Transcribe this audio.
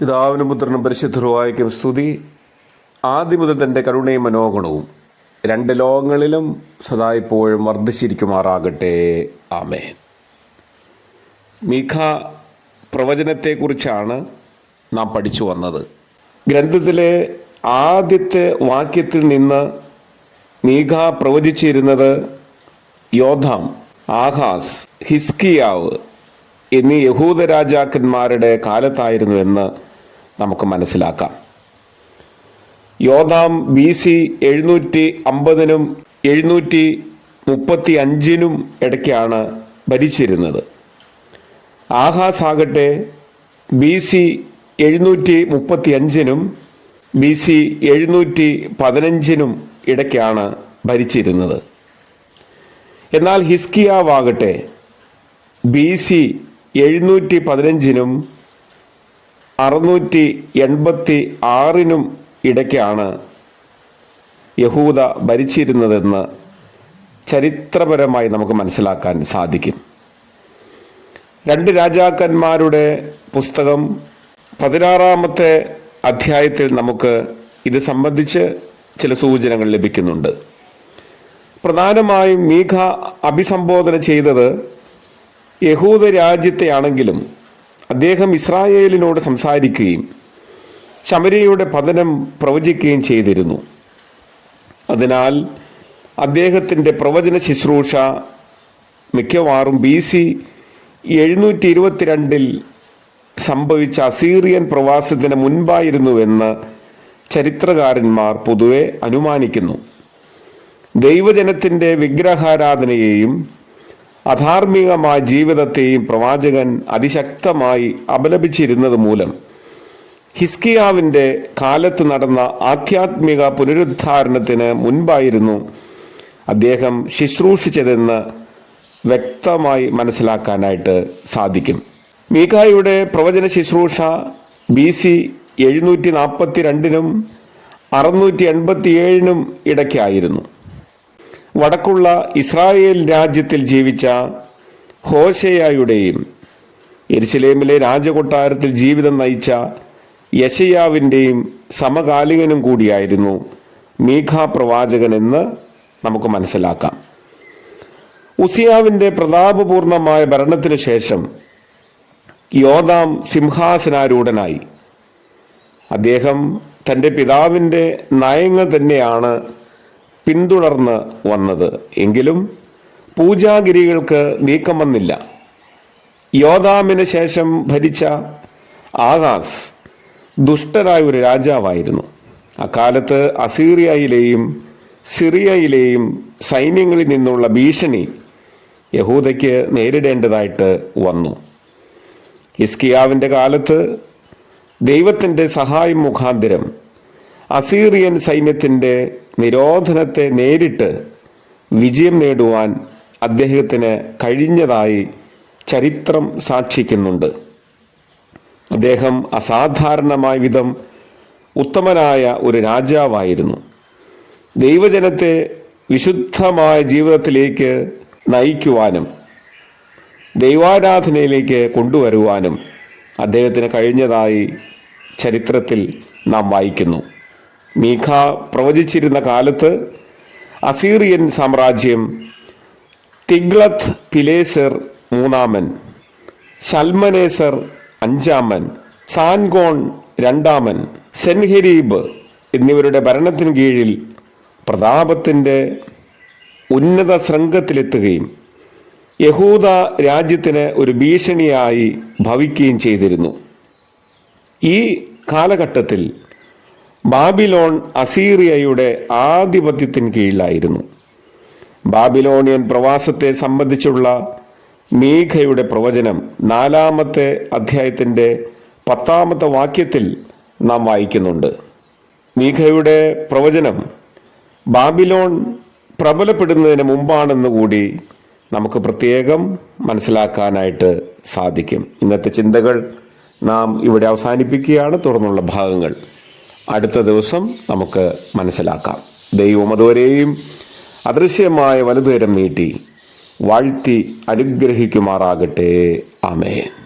പിതാവിനും പുത്രനും പരിശുദ്ധരുവായിക്കും സ്തുതി. ആദ്യം മുതൽ തന്റെ കരുണയും മനോഗുണവും രണ്ട് ലോകങ്ങളിലും സദാ ഇപ്പോഴും വർദ്ധിച്ചിരിക്കുമാറാകട്ടെ. ആമേ മീഖ പ്രവചനത്തെക്കുറിച്ചാണ് നാം പഠിച്ചു വന്നത്. ഗ്രന്ഥത്തിലെ ആദ്യത്തെ വാക്യത്തിൽ നിന്ന് മീഖ പ്രവചിച്ചിരുന്നത് യോധാം ആഹാസ് ഹിസ്കിയാവ് എന്നീ യഹൂദ രാജാക്കന്മാരുടെ കാലത്തായിരുന്നു എന്ന് നമുക്ക് മനസ്സിലാക്കാം. യോധാം ബി സി എഴുന്നൂറ്റി അമ്പതിനും എഴുന്നൂറ്റി മുപ്പത്തി അഞ്ചിനും ഇടയ്ക്കാണ് ഭരിച്ചിരുന്നത്. ആഹാസ് ആകട്ടെ ബി സി എഴുന്നൂറ്റി മുപ്പത്തി അഞ്ചിനും ബി സി എഴുന്നൂറ്റി പതിനഞ്ചിനും ഇടയ്ക്കാണ് ഭരിച്ചിരുന്നത്. എന്നാൽ ഹിസ്കിയാവാകട്ടെ ബി സി എഴുന്നൂറ്റി പതിനഞ്ചിനും അറുന്നൂറ്റി എൺപത്തി ആറിനും ഇടയ്ക്കാണ് യഹൂദ ഭരിച്ചിരുന്നതെന്ന് ചരിത്രപരമായി നമുക്ക് മനസ്സിലാക്കാൻ സാധിക്കും. രണ്ട് രാജാക്കന്മാരുടെ പുസ്തകം പതിനാറാമത്തെ അധ്യായത്തിൽ നമുക്ക് ഇത് സംബന്ധിച്ച് ചില സൂചനകൾ ലഭിക്കുന്നുണ്ട്. പ്രധാനമായും മീഖ അഭിസംബോധന ചെയ്തത് യഹൂദ രാജ്യത്തെയാണെങ്കിലും അദ്ദേഹം ഇസ്രായേലിനോട് സംസാരിക്കുകയും ശമരിയുടെ പതനം പ്രവചിക്കുകയും ചെയ്തിരുന്നു. അതിനാൽ അദ്ദേഹത്തിന്റെ പ്രവചന ശുശ്രൂഷ മിക്കവാറും ബി സി എഴുന്നൂറ്റി ഇരുപത്തിരണ്ടിൽ സംഭവിച്ച അസീറിയൻ പ്രവാസത്തിന് മുൻപായിരുന്നുവെന്ന് ചരിത്രകാരന്മാർ പൊതുവെ അനുമാനിക്കുന്നു. ദൈവജനത്തിന്റെ വിഗ്രഹാരാധനയെയും അധാർമികമായ ജീവിതത്തെയും പ്രവാചകൻ അതിശക്തമായി അപലപിച്ചിരുന്നത് മൂലം ഹിസ്കിയാവിന്റെ കാലത്ത് നടന്ന ആധ്യാത്മിക പുനരുദ്ധാരണത്തിന് മുൻപായിരുന്നു അദ്ദേഹം ശുശ്രൂഷിച്ചതെന്ന് വ്യക്തമായി മനസ്സിലാക്കാനായിട്ട് സാധിക്കും. മീഖായുടെ പ്രവചന ശുശ്രൂഷ ബി സി എഴുന്നൂറ്റി നാൽപ്പത്തി രണ്ടിനും അറുന്നൂറ്റി എൺപത്തിയേഴിനും ഇടയ്ക്കായിരുന്നു. വടക്കുള്ള ഇസ്രായേൽ രാജ്യത്തിൽ ജീവിച്ച ഹോഷയായുടെയും എരിശിലേമിലെ രാജകൊട്ടാരത്തിൽ ജീവിതം നയിച്ച യശയാവിന്റെയും സമകാലികനും കൂടിയായിരുന്നു മീഖ പ്രവാചകൻ എന്ന് നമുക്ക് മനസ്സിലാക്കാം. ഉസിയാവിന്റെ പ്രതാപപൂർണമായ ഭരണത്തിനു ശേഷം യോദാം സിംഹാസനാരൂഢനായി. അദ്ദേഹം തന്റെ പിതാവിന്റെ നയങ്ങൾ തന്നെയാണ് പിന്തുടർന്ന് വന്നത്. എങ്കിലും പൂജാഗിരികൾക്ക് നീക്കം വന്നില്ല. യോദാമിന് ശേഷം ഭരിച്ച ആകാസ് ദുഷ്ടനായ ഒരു രാജാവായിരുന്നു. അക്കാലത്ത് അസീറിയയിലെയും സിറിയയിലെയും സൈന്യങ്ങളിൽ നിന്നുള്ള ഭീഷണി യഹൂദയ്ക്ക് നേരിടേണ്ടതായിട്ട് വന്നു. ഇസ്കിയാവിന്റെ കാലത്ത് ദൈവത്തിന്റെ സഹായം മുഖാന്തരം അസീറിയൻ സൈന്യത്തിന്റെ നിരോധനത്തെ നേരിട്ട് വിജയം നേടുവാൻ അദ്ദേഹത്തിന് കഴിഞ്ഞതായി ചരിത്രം സാക്ഷിക്കുന്നുണ്ട്. അദ്ദേഹം അസാധാരണമായ വിധം ഉത്തമനായ ഒരു രാജാവായിരുന്നു. ദൈവജനത്തെ വിശുദ്ധമായ ജീവിതത്തിലേക്ക് നയിക്കുവാനും ദൈവാരാധനയിലേക്ക് കൊണ്ടുവരുവാനും അദ്ദേഹത്തിന് കഴിഞ്ഞതായി ചരിത്രത്തിൽ നാം വായിക്കുന്നു. മീഖ പ്രവചിച്ചിരുന്ന കാലത്ത് അസീറിയൻ സാമ്രാജ്യം തിഗ്ലത്ത് പിലേസർ മൂന്നാമൻ ഷൽമനേസർ അഞ്ചാമൻ സാൻഗോൺ രണ്ടാമൻ സെൻഹരീബ് എന്നിവരുടെ ഭരണത്തിന് കീഴിൽ പ്രതാപത്തിന്റെ ഉന്നത ശൃംഖത്തിലെത്തുകയും യഹൂദ രാജ്യത്തിന് ഒരു ഭീഷണിയായി ഭവിക്കുകയും ചെയ്തിരുന്നു. ഈ കാലഘട്ടത്തിൽ ബാബിലോൺ അസീറിയയുടെ ആധിപത്യത്തിന് കീഴിലായിരുന്നു. ബാബിലോണിയൻ പ്രവാസത്തെ സംബന്ധിച്ചുള്ള മീഖയുടെ പ്രവചനം നാലാമത്തെ അധ്യായത്തിന്റെ പത്താമത്തെ വാക്യത്തിൽ നാം വായിക്കുന്നുണ്ട്. മീഖയുടെ പ്രവചനം ബാബിലോൺ പ്രബലപ്പെടുന്നതിന് മുമ്പാണെന്ന് കൂടി നമുക്ക് പ്രത്യേകം മനസ്സിലാക്കാനായിട്ട് സാധിക്കും. ഇന്നത്തെ ചിന്തകൾ നാം ഇവിടെ അവസാനിപ്പിക്കുകയാണ്. തുടർന്നുള്ള ഭാഗങ്ങൾ അടുത്ത ദിവസം നമുക്ക് മനസ്സിലാക്കാം. ദൈവം അതുവരെയും അദൃശ്യമായ വലുതരം നീട്ടി വാഴ്ത്തി അനുഗ്രഹിക്കുമാറാകട്ടെ. ആമേൻ.